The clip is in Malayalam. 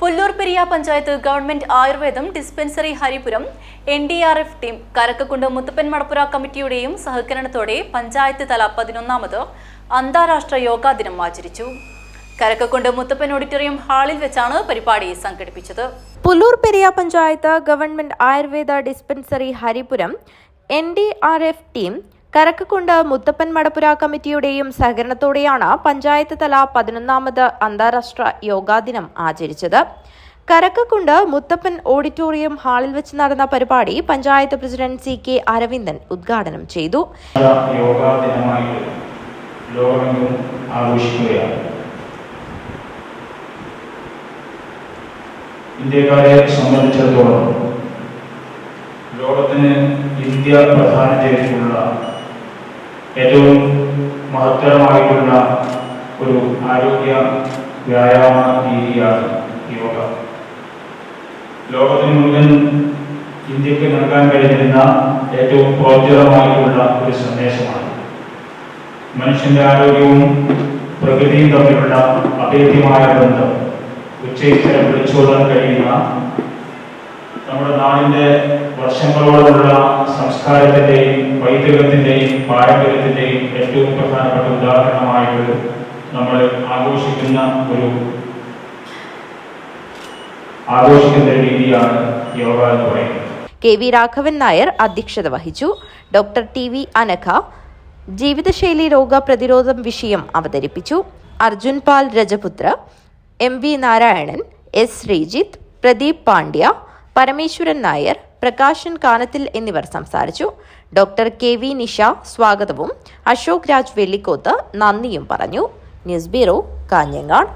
പുല്ലൂർ പെരിയ പഞ്ചായത്ത് ഗവൺമെന്റ് ആയുർവേദം dispensary Haripuram N D R F team കരക്കക്കുണ്ട് Muthappan Madappura കമ്മിറ്റിയുടെയും സഹകരണത്തോടെ പഞ്ചായത്ത് തല പതിനൊന്നാമത് അന്താരാഷ്ട്ര യോഗാ ദിനം ആചരിച്ചു. കരക്കക്കുണ്ട് മുത്തപ്പൻ ഓഡിറ്റോറിയം ഹാളിൽ വെച്ചാണ് പരിപാടി സംഘടിപ്പിച്ചത്. Pullur Periya panchayat government Ayurveda dispensary Haripuram N D R F team കരക്കക്കുണ്ട് Muthappan Madappura കമ്മിറ്റിയുടെയും സഹകരണത്തോടെയാണ് പഞ്ചായത്ത് തല പതിനൊന്നാമത് അന്താരാഷ്ട്ര യോഗാ ദിനം ആചരിച്ചത്. കരക്കക്കുണ്ട് മുത്തപ്പൻ ഓഡിറ്റോറിയം ഹാളിൽ വെച്ച് നടന്ന പരിപാടി panchayat president C K Aravindan ഉദ്ഘാടനം ചെയ്തു. ഇന്ത്യക്കാരെ സംബന്ധിച്ചിടത്തോളം ലോകത്തിന് ഇന്ത്യ പ്രധാന ചെയ്തിട്ടുള്ള ഏറ്റവും മഹത്തരമായിട്ടുള്ള ഒരു ആരോഗ്യ വ്യായാമ രീതിയാണ് യോഗ. ലോകത്തിന് മുഴുവൻ ഇന്ത്യയ്ക്ക് നൽകാൻ കഴിഞ്ഞിരുന്ന ഏറ്റവും പ്രോജ്വലമായിട്ടുള്ള ഒരു സന്ദേശമാണ്. മനുഷ്യന്റെ ആരോഗ്യവും പ്രകൃതിയും തമ്മിലുള്ള അഭേദ്യമായ ബന്ധം ഉച്ചയിത്തരം വിളിച്ചോടാൻ കഴിയുന്ന നമ്മുടെ നാടിന്റെ വർഷങ്ങളോളമുള്ള സംസ്കാരത്തിന്റെയും പൈതൃകത്തിന്റെയും പാരമ്പര്യത്തിന്റെയും ഏറ്റവും പ്രധാനപ്പെട്ട ഉദാഹരണമായിട്ട് നമ്മൾ ആഘോഷിക്കുന്ന ഒരു ആഘോഷിക്കുന്ന രീതിയാണ് യോഗ എന്ന് പറയുന്നത്. കെ വി രാഘവൻ നായർ അധ്യക്ഷത വഹിച്ചു. ഡോക്ടർ ടി വി അനഘ ജീവിതശൈലി രോഗ പ്രതിരോധം വിഷയം അവതരിപ്പിച്ചു. Arjun Pal Rajaputra M V Narayanan S Sreejith Pradeep Pandya Parameswaran Nair Prakashan Kanathil എന്നിവർ സംസാരിച്ചു. ഡോക്ടർ കെ വി നിഷ സ്വാഗതവും. അശോക് രാജ് വെള്ളിക്കോത്ത് നന്ദിയും പറഞ്ഞു. News bureau Kanhangad.